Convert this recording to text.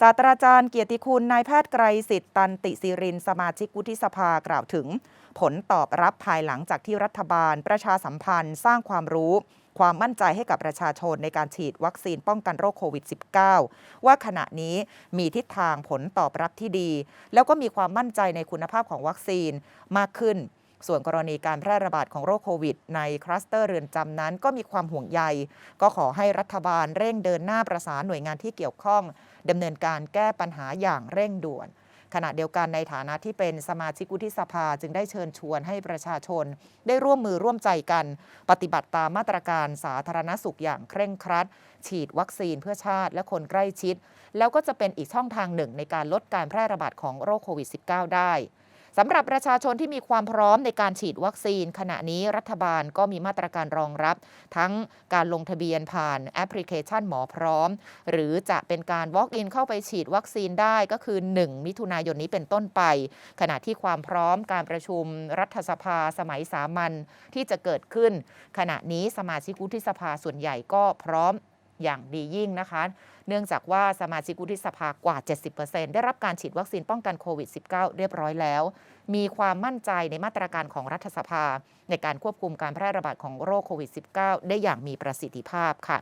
ศาสตราจารย์เกียรติคุณนายแพทย์ไกรสิทธิ์ตันติศิริน สมาชิกวุฒิสภากล่าวถึง ผลตอบรับภายหลังจากที่รัฐบาล ประชาสัมพันธ์ สร้างความรู้ ความมั่นใจให้กับประชาชนในการฉีดวัคซีนป้องกันโรคโควิด -19 ว่าขณะนี้มีทิศทางผลตอบรับที่ดี แล้วก็มีความมั่นใจในคุณภาพของวัคซีนมากขึ้น ส่วนกรณีการแพร่ระบาดของโรคโควิด ในคลัสเตอร์เรือนจำนั้น ก็มีความห่วงใย ก็ขอให้รัฐบาลเร่งเดินหน้าประสานหน่วยงานที่เกี่ยวข้องดำเนินการแก้ปัญหาอย่างเร่งด่วนขณะเดียวกันในฐานะที่เป็นสมาชิกวุฒิสภาจึงได้เชิญชวนให้ประชาชน ได้ร่วมมือร่วมใจกัน ปฏิบัติตามมาตรการสาธารณสุขอย่างเคร่งครัด ฉีดวัคซีนเพื่อชาติและคนใกล้ชิด แล้วก็จะเป็นอีกช่องทางหนึ่งในการลดการแพร่ระบาดของโรคโควิด -19 ได้ สำหรับประชาชนที่มีความพร้อมในการฉีดวัคซีน ขณะนี้รัฐบาลก็มีมาตรการรองรับ ทั้งการลงทะเบียนผ่านแอปพลิเคชันหมอพร้อม หรือจะเป็นการ Walk-in เข้าไปฉีดวัคซีนได้ก็คือ 1 มิถุนายนนี้เป็นต้นไป ขณะที่ความพร้อมการประชุมรัฐสภาสมัยสามัญที่จะเกิดขึ้น ขณะนี้สมาชิกวุฒิสภาส่วนใหญ่ก็พร้อม อย่างดียิ่งนะคะ เนื่องจากว่าสมาชิกวุฒิสภากว่า 70%ได้รับการฉีดวัคซีนป้องกันโควิด -19 เรียบร้อยแล้ว มีความมั่นใจในมาตรการของรัฐสภา ในการควบคุมการแพร่ระบาดของโรคโควิด -19 ได้อย่างมีประสิทธิภาพค่ะ